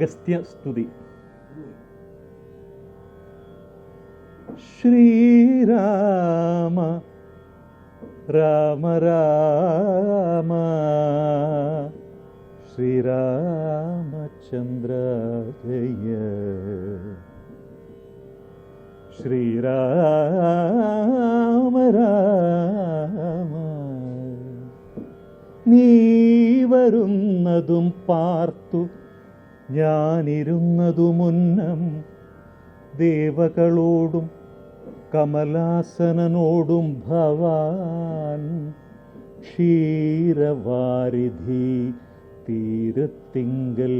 അഗസ്ത്യ സ്തുതി. ശ്രീരാമ രാമ രാമ ശ്രീരാമചന്ദ്ര ജയ. ശ്രീരാമ രാമ നീ വരുന്നതും പാർത്തു ഞാനിരുന്നതു മുന്നം ദേവകളോടും കമലാസനോടും ഭവാൻ ക്ഷീരവാരിധി തീരത്തിങ്കൽ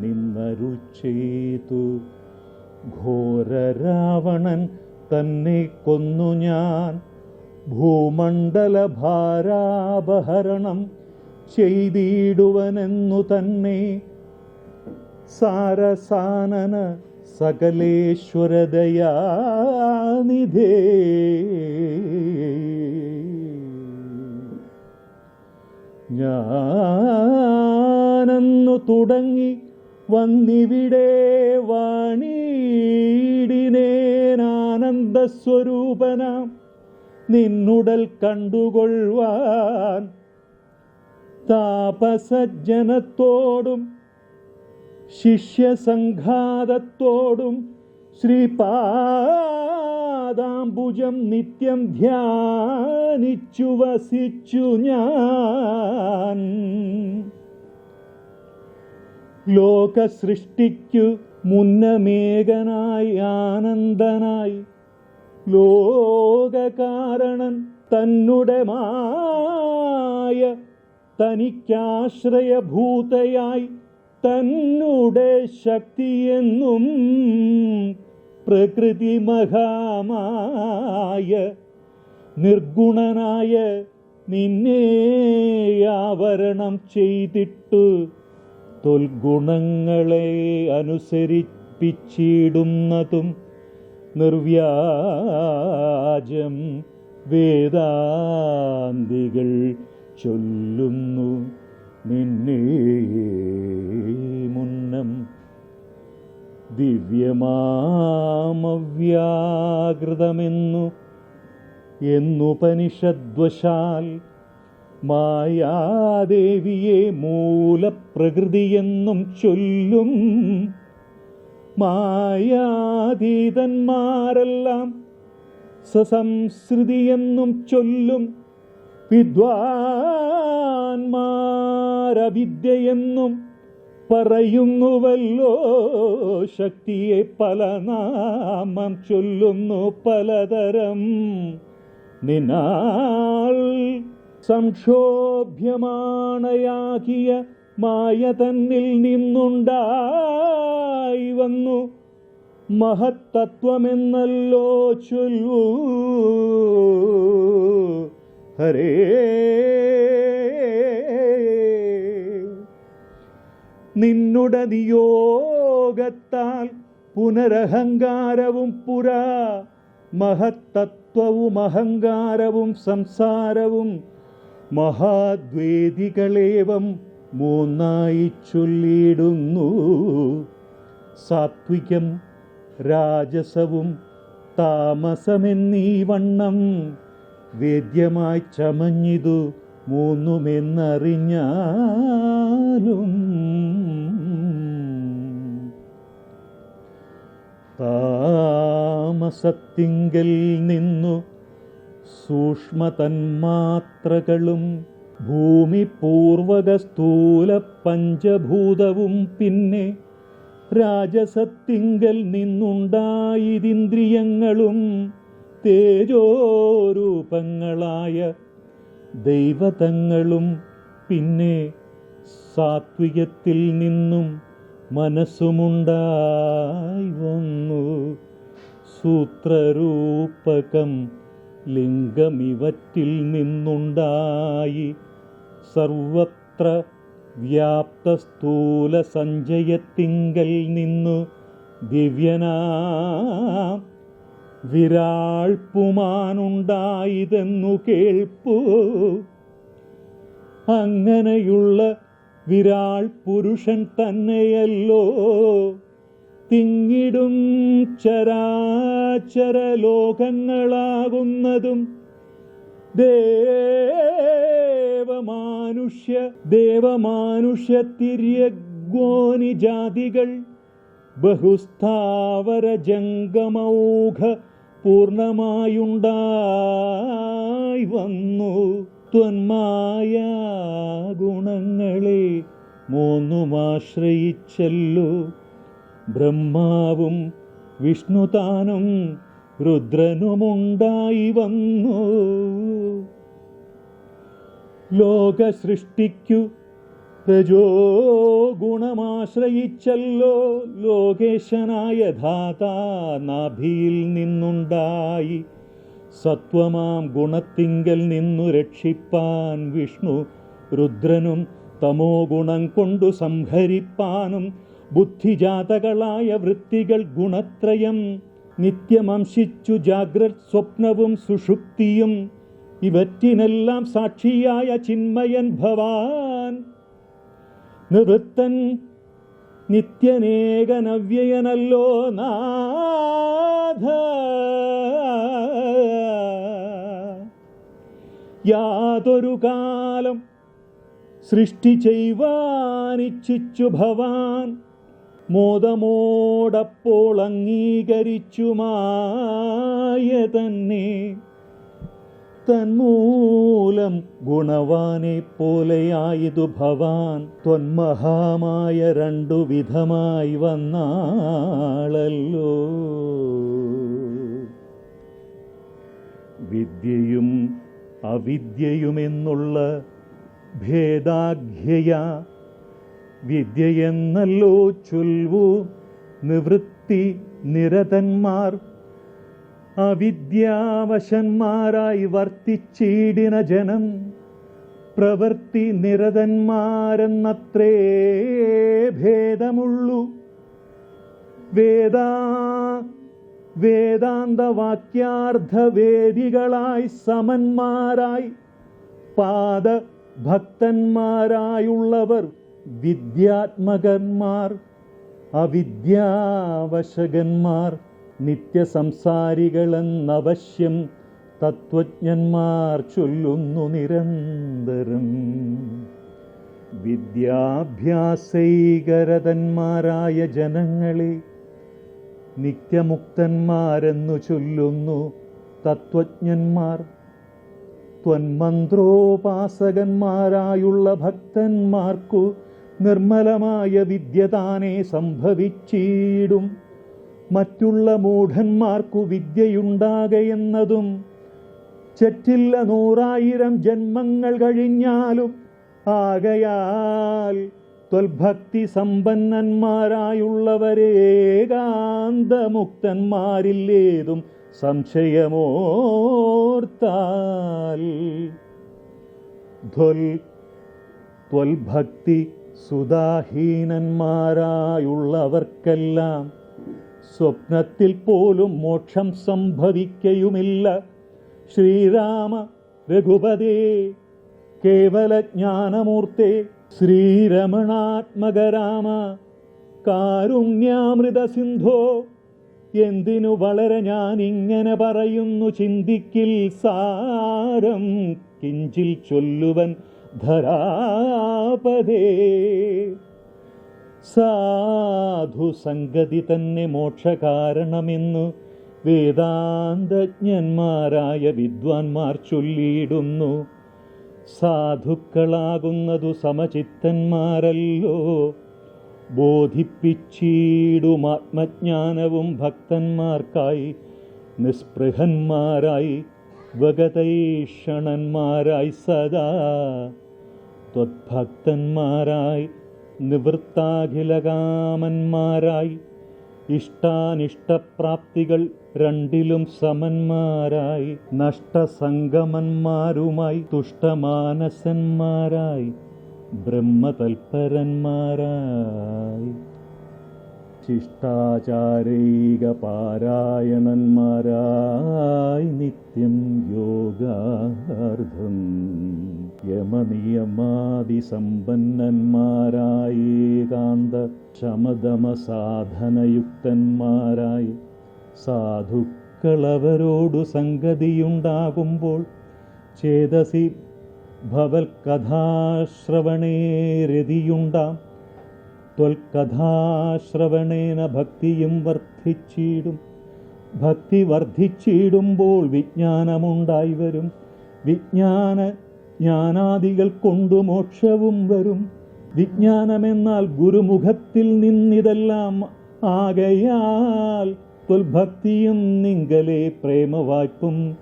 നിന്നരുൾ ചെയ്തു. ഘോരരാവണൻ തന്നെ കൊന്നു ഞാൻ. ഭൂമണ്ഡല ഭാരാപഹരണം ചെയ്തിടുവനെന്നു തന്നെ സാരസാനന സകലേശ്വരദയാനിധേ. ഞാനന്നു തുടങ്ങി വന്നിവിടെ വാണീടിനേനാനന്ദസ്വരൂപനാം. നിന്നുടൽ കണ്ടുകൊള്ളുവാൻ താപസജ്ജനത്തോടും ശിഷ്യസംഘാതത്തോടും ശ്രീപാദാംബുജം നിത്യം ധ്യാനിച്ചു വസിച്ചു ഞാൻ. ലോക സൃഷ്ടിക്കു മുന്നമേകനായി ആനന്ദനായി ലോകകാരണൻ തന്നുടെ മായ തനിക്കാശ്രയഭൂതയായി തന്നുടെ ശക്തിയെന്നും പ്രകൃതി മഹാമായ നിർഗുണനായ നിന്നെ ആവരണം ചെയ്തിട്ട് തൊൽഗുണങ്ങളെ അനുസരിപ്പിച്ചിടുന്നതും നിർവ്യാജം വേദാന്തികൾ ചൊല്ലുന്നു. നിന്നെ മുന്നം ദിവ്യമാമവ്യാകൃതമെന്നു എന്നുപനിഷദ്വശാൽ മായാദേവിയെ മൂലപ്രകൃതിയെന്നും ചൊല്ലും മായാതീതന്മാരെല്ലാം സസംസൃതിയെന്നും ചൊല്ലും വിദ്വാൻമാരവിദ്യയെന്നും പറയുന്നുവല്ലോ. ശക്തിയെ പല നാമം ചൊല്ലുന്നു പലതരം. നിനാൽ സംക്ഷോഭ്യമാണയാകിയ മായ തന്നിൽ നിന്നുണ്ടായി വന്നു. മഹത്തത്വമെന്നല്ലോ ചൊല്ലൂ. ഹരേ നിന്നുടെ നിയോഗത്താൽ പുനരഹങ്കാരവും പുരാ മഹത്തത്വവും അഹങ്കാരവും സംസാരവും മഹാദ്വേദികളേവം മൂന്നായി ചൊല്ലിയിടുന്നു. സാത്വികം രാജസവും താമസമെന്നീ വണ്ണം വേദ്യമായി ചമഞ്ഞിതു മൂന്നുമെന്നറിഞ്ഞാലും. താമസത്തിങ്കൽ നിന്നു സൂക്ഷ്മതന്മാത്രകളും ഭൂമി പൂർവക സ്ഥൂല പഞ്ചഭൂതവും പിന്നെ രാജസത്തിങ്കൽ നിന്നുണ്ടായതിന്ദ്രിയങ്ങളും തേജോരൂപങ്ങളായ ദൈവതങ്ങളും പിന്നെ സാത്വികത്തിൽ നിന്നും മനസ്സുമുണ്ടായി വന്നു. സൂത്രരൂപകം ലിംഗമിവറ്റിൽ നിന്നുണ്ടായി. സർവത്ര വ്യാപ്ത സ്ഥൂല സഞ്ചയത്തിങ്കൽ നിന്നു ദിവ്യനാ വിരാൾപ്പുമാനുണ്ടായതെന്നു കേൾപ്പു. അങ്ങനെയുള്ള വിരാൾ പുരുഷൻ തന്നെയല്ലോ. തിങ്ങിടും ചരാചര ലോകങ്ങളാകുന്നതും ദേവമാനുഷ്യ ദേവമാനുഷ്യ തിര്യഗ്വോനി ജാതികൾ ബഹുസ്ഥാവര ജംഗമൗഘ പൂർണമായുണ്ടായി വന്നു. ത്വന്മായ ഗുണങ്ങളെ മൂന്നുമാശ്രയിച്ചല്ലോ ബ്രഹ്മാവും വിഷ്ണുതാനും രുദ്രനുമുണ്ടായി വന്നു. ലോക സൃഷ്ടിക്കു രജോ ഗുണമാശ്രയിച്ചല്ലോ ലോകേശനായ ധാതാ നാഭിയിൽ നിന്നുണ്ടായി. സത്വമാം ഗുണത്തിങ്കൽ നിന്നു രക്ഷിപ്പാൻ വിഷ്ണു രുദ്രനും തമോ ഗുണം കൊണ്ടു സംഹരിപ്പാനും ബുദ്ധിജാതകളായ വൃത്തികൾ ഗുണത്രയം നിത്യമംശിച്ചു ജാഗ്രത് സ്വപ്നവും സുഷുപ്തിയും. ഇവറ്റിനെല്ലാം സാക്ഷിയായ ചിന്മയൻ ഭവാൻ നിവൃത്തൻ നിത്യനേകനവ്യയനല്ലോ നാഥ. യാതൊരു കാലം സൃഷ്ടി ചെയ്യുവാനിച്ഛിച്ചു ഭവാൻ മോദമോടപ്പോൾ അംഗീകരിച്ചു മായ തന്നെ തന്മൂലം ഗുണവാനെ പോലെയായതു ഭവാൻ. ത്വന്മഹാമായ രണ്ടു വിധമായി വന്നാളല്ലോ. വിദ്യയും അവിദ്യയുമെന്നുള്ള ഭേദാഖ്യയ. വിദ്യയെന്നല്ലോ ചൊൽവു നിവൃത്തി നിരതന്മാർ അവിദ്യാവശന്മാരായി വർത്തിച്ചീടിന ജനം പ്രവൃത്തി നിരതന്മാരെന്നത്രേ ഭേദമുള്ളൂ. വേദാ വേദാന്ത വാക്യാർത്ഥവേദികളായി സമന്മാരായി പാദ ഭക്തന്മാരായുള്ളവർ വിദ്യാത്മകന്മാർ അവിദ്യാവശകന്മാർ. നിത്യസംസാരികളെന്നവശ്യം തത്വജ്ഞന്മാർ ചൊല്ലുന്നു നിരന്തരം. വിദ്യാഭ്യാസൈകരതന്മാരായ ജനങ്ങളെ നിത്യമുക്തന്മാരെന്നു ചൊല്ലുന്നു തത്വജ്ഞന്മാർ ത്വന്മന്ത്രോപാസകന്മാരായുള്ള ഭക്തന്മാർക്കു നിർമ്മലമായ വിദ്യ താനെ സംഭവിച്ചിടും. മറ്റുള്ള മൂഢന്മാർക്കു വിദ്യയുണ്ടാകയെന്നതും ചെറ്റില്ല നൂറായിരം ജന്മങ്ങൾ കഴിഞ്ഞാലും ആകയാൽ ത്വൽഭക്തി സമ്പന്നന്മാരായുള്ളവരേകാന്തമുക്തന്മാരില്ലേതും സംശയമോർത്താൽ. ധ്വൽ ത്വൽഭക്തി സുധാഹീനന്മാരായുള്ളവർക്കെല്ലാം സ്വപ്നത്തിൽ പോലും മോക്ഷം സംഭവിക്കയുമില്ല. ശ്രീരാമ രഘുപതേ കേവലജ്ഞാനമൂർത്തെ ശ്രീരമണാത്മകരാമ കാരുണ്യാമൃത സിന്ധോ എന്തിനു വളരെ ഞാൻ ഇങ്ങനെ പറയുന്നു? ചിന്തിക്കിൽ സാരം കിഞ്ചിൽ ചൊല്ലുവൻ ധരാപതേ. സാധു സംഗതി തന്നെ മോക്ഷകാരണമെന്നു വേദാന്തജ്ഞന്മാരായ വിദ്വാൻമാർ ചൊല്ലിയിടുന്നു. സാധുക്കളാകുന്നതു സമചിത്തന്മാരല്ലോ. ബോധിപ്പിച്ചിടും ആത്മജ്ഞാനവും ഭക്തന്മാർക്കായി നിസ്പൃഹന്മാരായി വകതൈഷണന്മാരായി സദാ. ത്വത്ഭക്തന്മാരായി നിവൃത്താഖിലകാമന്മാരായി. ഇഷ്ടാനിഷ്ടപ്രാപ്തികൾ രണ്ടിലും സമന്മാരായി. നഷ്ടസംഗമന്മാരുമായി തുഷ്ടമാനസന്മാരായി. ബ്രഹ്മതൽപരന്മാരായി. ശിഷ്ടാചാരൈകപാരായണന്മാരായി നിത്യം യോഗാർത്ഥം യമനിയമാതിസമ്പന്നന്മാരായി ഏകാന്ത ശമദമസാധനയുക്തന്മാരായി സാധുക്കളവരോടു സംഗതിയുണ്ടാകുമ്പോൾ ചേതസി ഭവൽകഥാശ്രവണേ രതിയുണ്ടാം ത്വൽകഥാശ്രവണേന ഭക്തിയും വർദ്ധിച്ചിടും. ഭക്തി വർദ്ധിച്ചിടുമ്പോൾ വിജ്ഞാനമുണ്ടായി വരും. വിജ്ഞാന ജ്ഞാനാദികൾ കൊണ്ടു മോക്ഷവും വരും. വിജ്ഞാനമെന്നാൽ ഗുരുമുഖത്തിൽ നിന്നിതെല്ലാം ആകയാൽ ത്വൽഭക്തിയും നിങ്കലെ പ്രേമവായ്പും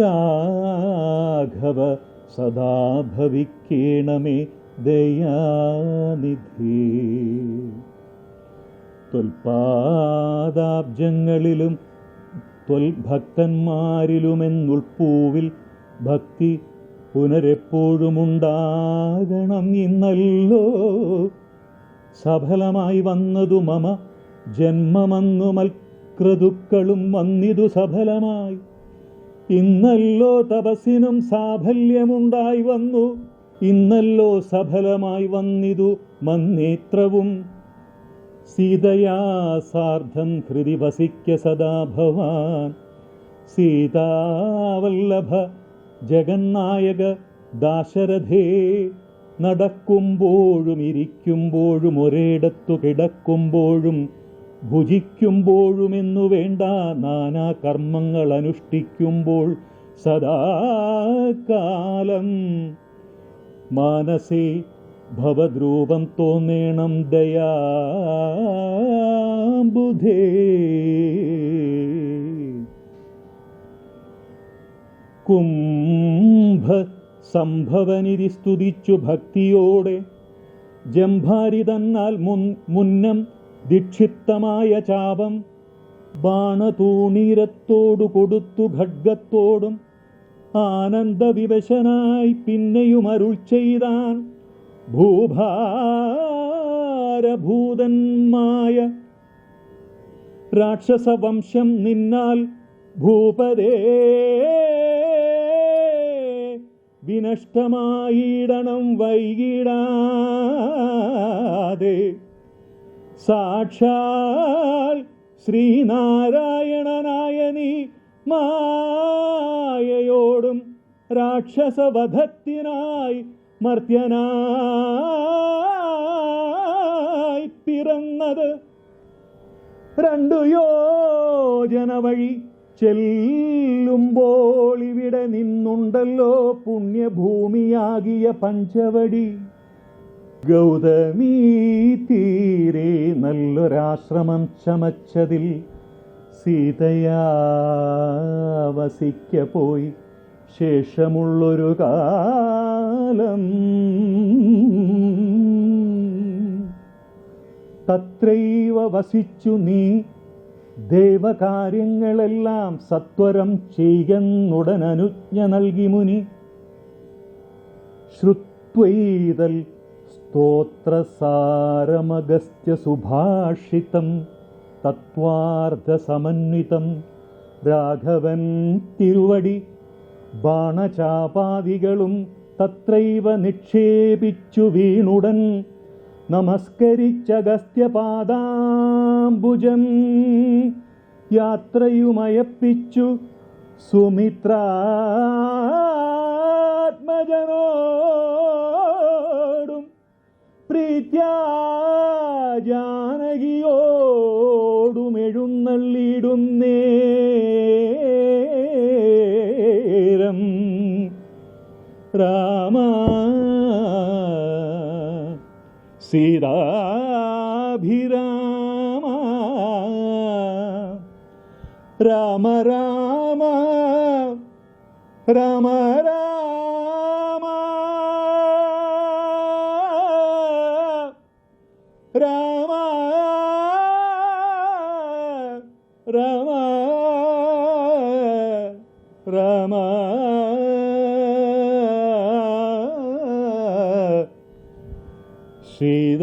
രാഘവ സദാ ഭവിക്കേണമേ ദയാനിധി. തൊൽപാദാബ്ജങ്ങളിലും തൊൽഭക്തന്മാരിലുമെന്നുൾപ്പൂവിൽ ഭക്തി പുനരെപ്പോഴും ഉണ്ടാകണം ഇന്നല്ലോ. സഫലമായി വന്നതു മമ ജന്മമന്നു മൽക്രതുക്കളും വന്നിതു സഫലമായി. ഇന്നല്ലോ തപസ്സിനും സാഫല്യമുണ്ടായി വന്നു. ഇന്നല്ലോ സഫലമായി വന്നിതു മന്നേത്രവും. സീതയാ സാർദ്ധം ഹൃതി വസിക്ക സദാ ഭവാൻ. സീതാവല്ലഭ ജഗന്നായക ദാശരഥേ നടക്കുമ്പോഴും ഇരിക്കുമ്പോഴും ഒരേടത്തു കിടക്കുമ്പോഴും ഭുജിക്കുമ്പോഴുമെന്നു വേണ്ട നാനാ കർമ്മങ്ങൾ അനുഷ്ഠിക്കുമ്പോൾ സദാകാലം മാനസേ ഭവദ്രൂപം തോന്നേണം ദയാബുധേ കുംഭ സംഭവനിധി സ്തുതിച്ചു ഭക്തിയോടെ ജംഭാരി തന്നാൽ മുൻ മുന്നം ദീക്ഷിപ്തമായ ചാപം ബാണതൂണീരത്തോടു കൊടുത്തു ഖഡ്ഗത്തോടും ആനന്ദവിവശനായി പിന്നെയും അരുൾ ചെയ്താൻ ഭൂഭാരഭൂതന്മായ രാക്ഷസവംശം നിന്നാൽ ഭൂപതേ വിനഷ്ടമായിടണം വൈകിടാതെ. സാക്ഷാൽ ശ്രീനാരായണനായ നീ മായയോടും രാക്ഷസവധത്തിനായി മർത്യനായി പിറന്നത്. രണ്ടു യോജന വഴി ചെല്ലുമ്പോൾ ഇവിടെ നിന്നുണ്ടല്ലോ പുണ്യഭൂമിയാകിയ പഞ്ചവടി. ഗൗതമീ തീരെ നല്ലൊരാശ്രമം ചമച്ചതിൽ സീതയാ വസിക്ക പോയി ശേഷമുള്ളൊരു കാലം തത്രൈവ വസിച്ചു നീ ദേവകാര്യങ്ങളെല്ലാം സത്വരം ചെയ്യുന്നുടൻ അനുജ്ഞ നൽകി മുനി. ശ്രുത്വൈതൽ സ്തോത്രസാരമഗസ്ത്യ സുഭാഷിതം തത്വാർത്ഥസമന്വിതം രാഘവൻ തിരുവടി ബാണചാപാദികളും തത്രൈവ നിക്ഷേപിച്ചു വീണുടൻ നമസ്കരിച്ചഗസ്ത്യപാദാംബുജം. യാത്രയുമയപ്പിച്ചു സുമിത്രാത്മജനോടും. പ്രീത്യാ ജാനകിയോടും നേരം. രാമ സീതാഭിരാമ രാമ രാമ രാമ രാമ രാമ രാമ രാമ Shri